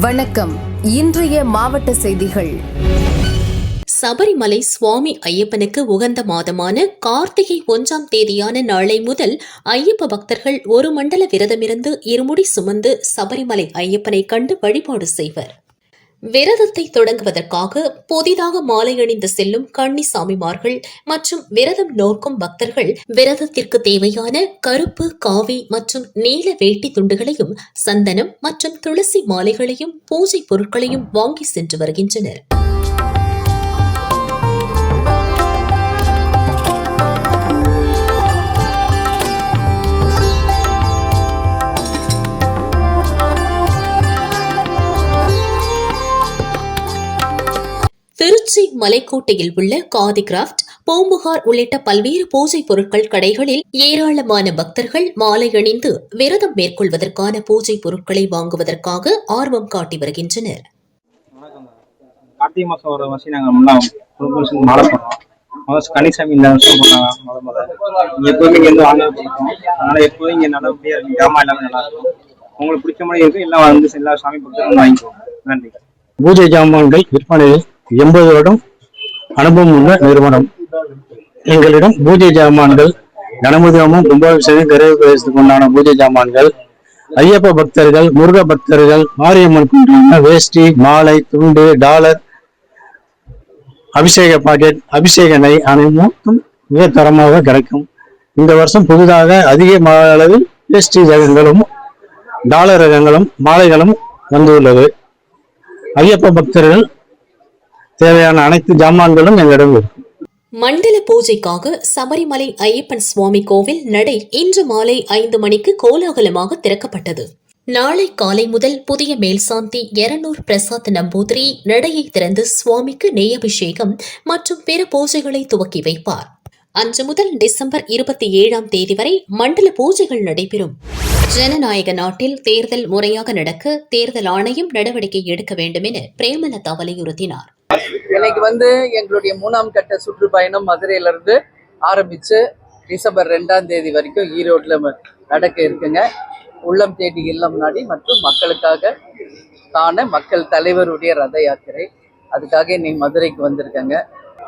வணக்கம். இன்றைய மாவட்ட செய்திகள். சபரிமலை சுவாமி ஐயப்பனுக்கு உகந்த மாதமான கார்த்திகை ஒன்றாம் தேதியான நாளை முதல் ஐயப்ப பக்தர்கள் ஒரு மண்டல விரதமிருந்து இருமுடி சுமந்து சபரிமலை ஐயப்பனை கண்டு வழிபாடு செய்வர். விரதத்தை தொடங்குவதற்காக புதிதாக மாலை அணிந்து செல்லும் கன்னிசாமிமார்கள் மற்றும் விரதம் நோக்கும் பக்தர்கள் விரதத்திற்கு தேவையான கருப்பு காவி மற்றும் நீல வேட்டி துண்டுகளையும் சந்தனம் மற்றும் துளசி மாலைகளையும் பூஜை பொருட்களையும் வாங்கி சென்று வருகின்றனர். திருச்சி மலைக்கோட்டையில் உள்ள காதி கிராஃப்ட் பூம்புகார் உள்ளிட்ட பல்வேறு பூஜை பொருட்கள் கடைகளில் ஏராளமான பக்தர்கள் மாலை அணிந்து விரதம் மேற்கொள்வதற்கான பூஜை பொருட்களை வாங்குவதற்காக ஆர்வம் காட்டி வருகின்றனர். கார்த்திகை வர மாலை முதல் கனிசாமி இந்த வருஷம் போட்டாங்க முத முத இங்கே எப்போதுமே இங்கே வந்து வாங்க பிடிக்கும் அதனால எப்போதும் இங்கே நல்லபடியாக இருக்கும். ஜாமான் எல்லாமே நல்லா இருக்கும். உங்களுக்கு பிடிச்ச மாதிரி இருக்கும் எல்லாம் வந்து எல்லா சாமி பக்தர்களும் வாங்கிக்குவோம் நன்றி. பூஜை ஜாமான்கள் விற்பனையில் எண்பது வருடம் அனுபவம் உள்ள நிறுவனம். எங்களிடம் பூஜை ஜாமான்கள் கணபதி கும்பாபிஷேகம் கருவு பிரவேசத்துக்கு உண்டான பூஜை ஜாமான்கள் ஐயப்ப பக்தர்கள் முருக பக்தர்கள் மாரியம்மன் வேஷ்டி மாலை துண்டு டாலர் அபிஷேக பாக்கெட் அபிஷேக நெய் அனைத்தும் மிக தரமாக கிடைக்கும். இந்த வருஷம் புதிதாக அதிக அளவில் வேஷ்டி ரகங்களும் டாலர் ரகங்களும் மாலைகளும் வந்துள்ளது. ஐயப்ப பக்தர்கள் தேவையான அனைத்து ஜாமான்களும் எங்களிடம் இருக்கும் மண்டல பூஜைக்காக சபரிமலை ஐயப்பன் சுவாமி கோவில் நடை இன்று மாலை ஐந்து மணிக்கு கோலாகலமாக திறக்கப்பட்டது. நாளை காலை முதல் புதிய மேல்சாந்தி எரனூர் பிரசாத் நம்பூதிரி நடையை திறந்து சுவாமிக்கு நெய் அபிஷேகம் மற்றும் பிற பூஜைகளை துவக்கி வைப்பார். அன்று முதல் டிசம்பர் இருபத்தி ஏழாம் தேதி வரை மண்டல பூஜைகள் நடைபெறும். ஜனநாயக நாட்டில் தேர்தல் முறையாக நடக்க தேர்தல் ஆணையம் நடவடிக்கை எடுக்க வேண்டும் என பிரேமலதா வலியுறுத்தினார். இன்னைக்கு வந்து எங்களுடைய மூணாம் கட்ட சுற்றுப்பயணம் மதுரையில இருந்து ஆரம்பிச்சு டிசம்பர் ரெண்டாம் தேதி வரைக்கும் ஈரோட்ல நடக்க இருக்குங்க. உள்ளம் தேடி இல்லம் நாடி மற்றும் மக்களுக்காக காண மக்கள் தலைவருடைய ரத யாத்திரை. அதுக்காக இன்னைக்கு மதுரைக்கு வந்திருக்கேங்க.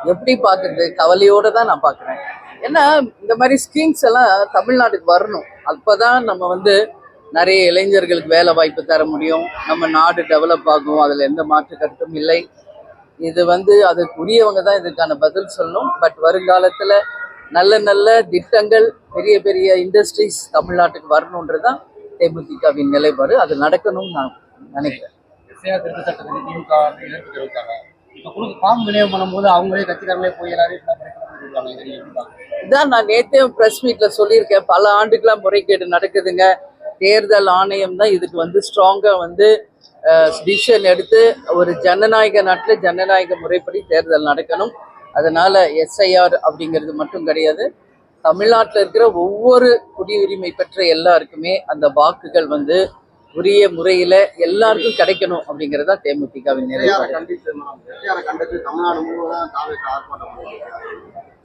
எப்படி பார்க்குறது? கவலையோட தான் நான் பார்க்குறேன். ஏன்னா இந்த மாதிரி ஸ்கீம்ஸ் எல்லாம் தமிழ்நாட்டுக்கு வரணும். அப்பதான் நம்ம வந்து நிறைய இளைஞர்களுக்கு வேலை வாய்ப்பு தர முடியும். நம்ம நாடு டெவலப் ஆகும். அதில் எந்த மாற்று கருத்தும் இல்லை. இது வந்து அதுக்கு உரியவங்க தான் இதுக்கான பதில் சொல்லணும் பட் வருங்காலத்துல நல்ல நல்ல திட்டங்கள் பெரிய பெரிய இண்டஸ்ட்ரீஸ் தமிழ்நாட்டுக்கு வரணுன்றது தான் தேமுதிகவின் நிலைப்பாடு. அது நடக்கணும்னு நான் நினைக்கிறேன்? இதான் நான் நேத்தே பிரஸ் மீட்ல சொல்லியிருக்கேன். பல ஆண்டுக்கெல்லாம் முறைகேடு நடக்குதுங்க. தேர்தல் ஆணையம் தான் இதுக்கு வந்து ஸ்ட்ராங்கா வந்து டிசிஷன் எடுத்து ஒரு ஜனநாயக நாட்டில் ஜனநாயக முறைப்படி தேர்தல் நடக்கணும். அதனால எஸ்ஐஆர் அப்படிங்கிறது மட்டும் கிடையாது. தமிழ்நாட்டில் இருக்கிற ஒவ்வொரு குடியுரிமை பெற்ற எல்லாருக்குமே அந்த வாக்குகள் வந்து உரிய முறையில எல்லாருக்கும் கிடைக்கணும் அப்படிங்கறதா தேமுதிகவின் நிலைப்பாடு.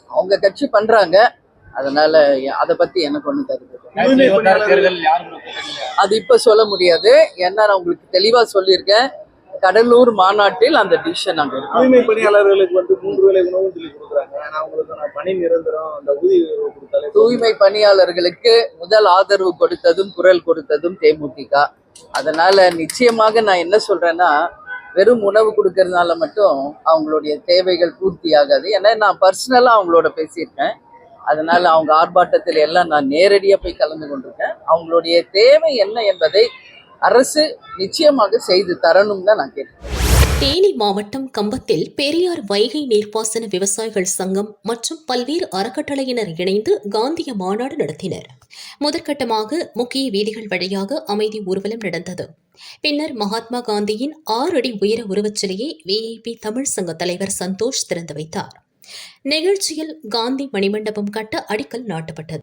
அவங்க கட்சி பண்றாங்க. அதனால அதை பத்தி எனக்கு ஒண்ணு தருது? அது இப்ப சொல்ல முடியாது. ஏன்னா நான் உங்களுக்கு தெளிவா சொல்லியிருக்கேன். கடலூர் மாநாட்டில் அந்த டிசிஷன் அங்க இருக்கு தூய்மை பணியாளர்களுக்கு வந்து மூன்று வேலை உணவும் சொல்லி கொடுக்குறாங்க. ஆனா அவங்களுக்கு நான் பணி நிரந்தரம் அந்த ஊதிய தூய்மை பணியாளர்களுக்கு முதல் ஆதரவு கொடுத்ததும் குரல் கொடுத்ததும் தேமுதிக. அதனால நிச்சயமாக நான் என்ன சொல்றேன்னா வெறும் உணவு கொடுக்கறதுனால மட்டும் அவங்களுடைய தேவைகள் பூர்த்தி ஆகாது ஏன்னா நான் பர்சனலா அவங்களோட பேசியிருக்கேன். அதனால் அவங்க ஆர்ப்பாட்டத்தில் எல்லாம் நான் நேரடியாக போய் கலந்து கொண்டிருக்கேன். அவங்களுடைய தேவை என்ன என்பதை அரசு நிச்சயமாக செய்து தரணும் தான் நான் கேட்டேன் தேனி மாவட்டம் கம்பத்தில் பெரியார் வைகை நீர்ப்பாசன விவசாயிகள் சங்கம் மற்றும் பல்வேறு அறக்கட்டளையினர் இணைந்து காந்திய மாநாடு நடத்தினர். முதற்கட்டமாக முக்கிய வீதிகள் வழியாக அமைதி ஊர்வலம் நடந்தது. பின்னர் மகாத்மா காந்தியின் ஆறு அடி உயர உருவச்சிலையை விஐபி தமிழ் சங்க தலைவர் சந்தோஷ் திறந்து வைத்தார். நிகழ்ச்சியில் காந்தி மணிமண்டபம் கட்ட அடிக்கல் நாட்டப்பட்டது.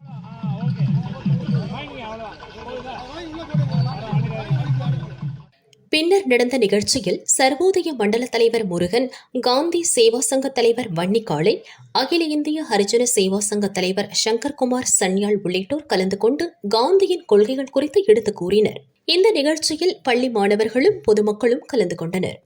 பின்னர் நடந்த நிகழ்ச்சியில் சர்வோதய மண்டல தலைவர் முருகன் காந்தி சேவா சங்க தலைவர் வன்னிக்காளை அகில இந்திய ஹரிஜன சேவா சங்க தலைவர் சங்கர்குமார் சன்யாள் உள்ளிட்டோர் கலந்து கொண்டு காந்தியின் கொள்கைகள் குறித்து எடுத்துக் கூறினர். இந்த நிகழ்ச்சியில் பள்ளி மாணவர்களும் பொதுமக்களும் கலந்து கொண்டனர்.